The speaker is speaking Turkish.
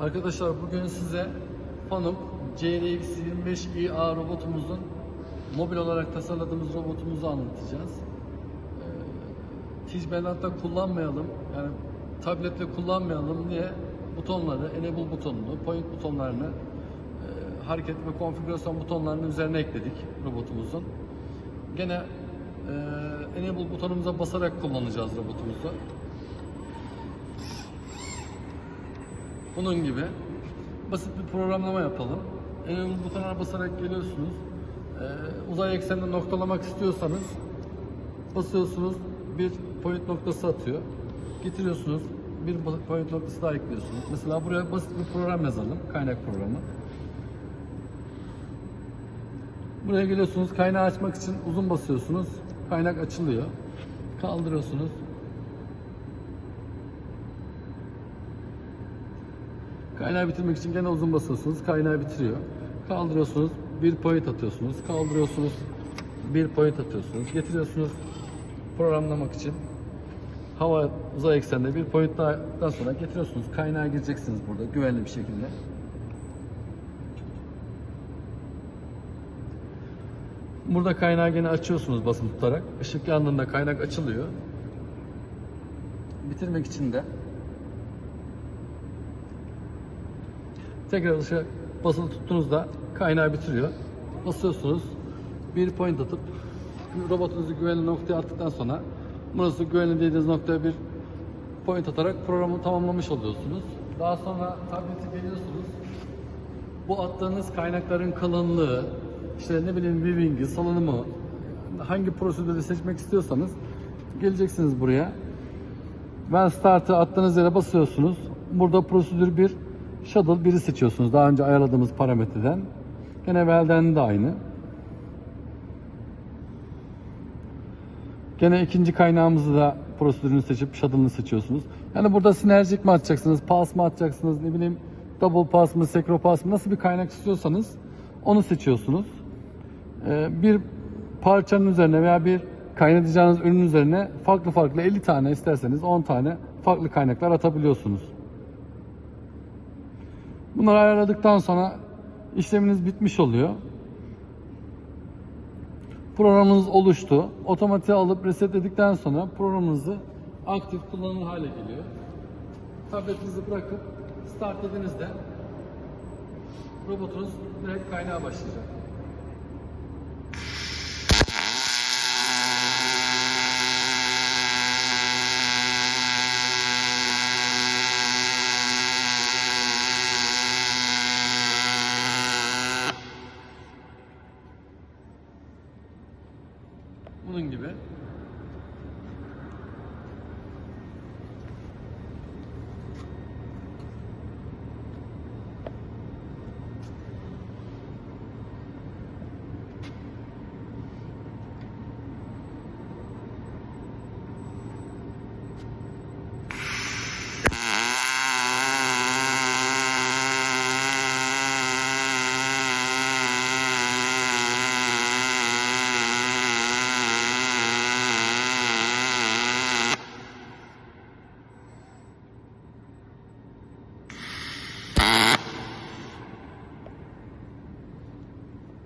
Arkadaşlar bugün size Fanuc CRX 25IA robotumuzun mobil olarak tasarladığımız robotumuzu anlatacağız. Ee, Tijbenat'ta kullanmayalım, yani tabletle kullanmayalım diye butonları, enable butonunu, point butonlarını, e, hareket ve konfigürasyon butonlarının üzerine ekledik robotumuzun. Gene e, enable butonumuza basarak kullanacağız robotumuzu. Bunun gibi basit bir programlama yapalım. Enable butonuna basarak geliyorsunuz. Ee, uzay ekseninde noktalamak istiyorsanız basıyorsunuz bir point noktası atıyor. Getiriyorsunuz bir point noktası daha ekliyorsunuz. Mesela buraya basit bir program yazalım. Kaynak programı. Buraya geliyorsunuz. Kaynağı açmak için uzun basıyorsunuz. Kaynak açılıyor. Kaldırıyorsunuz. Kaynağı bitirmek için gene uzun basıyorsunuz. Kaynağı bitiriyor. Kaldırıyorsunuz. Bir point atıyorsunuz. Kaldırıyorsunuz. Bir point atıyorsunuz. Getiriyorsunuz programlamak için. Hava uzay ekseninde bir point daha sonra getiriyorsunuz. Kaynağa gireceksiniz burada güvenli bir şekilde. Burada kaynağı gene açıyorsunuz basın tutarak. Işık yandığında kaynak açılıyor. Bitirmek için de Tekrar ışığa basılı tuttuğunuzda kaynağı bitiriyor. Basıyorsunuz. Bir point atıp robotunuzu güvenli noktaya attıktan sonra burası güvenli dediğiniz noktaya bir point atarak programı tamamlamış oluyorsunuz. Daha sonra tableti geliyorsunuz. Bu attığınız kaynakların kalınlığı, işte ne bileyim weaving'i, salınımı, hangi prosedürü seçmek istiyorsanız geleceksiniz buraya. Ben startı attığınız yere basıyorsunuz. Burada prosedür bir shuttle biri seçiyorsunuz. Daha önce ayarladığımız parametreden. Gene evvelden de aynı. Gene ikinci kaynağımızı da prosedürünü seçip shuttle'ını seçiyorsunuz. Yani burada sinerjik mi atacaksınız, pass mı atacaksınız, ne bileyim double pass mı, sekro pass mı nasıl bir kaynak istiyorsanız onu seçiyorsunuz. Ee, bir parçanın üzerine veya bir kaynatacağınız ürün üzerine farklı farklı 50 tane isterseniz 10 tane farklı kaynaklar atabiliyorsunuz. Bunları ayarladıktan sonra işleminiz bitmiş oluyor. Programınız oluştu. Otomatiğe alıp resetledikten sonra programınızı aktif kullanılır hale geliyor. Tabletinizi bırakıp start dediğinizde robotunuz direkt kaynağa başlayacak. Bunun gibi.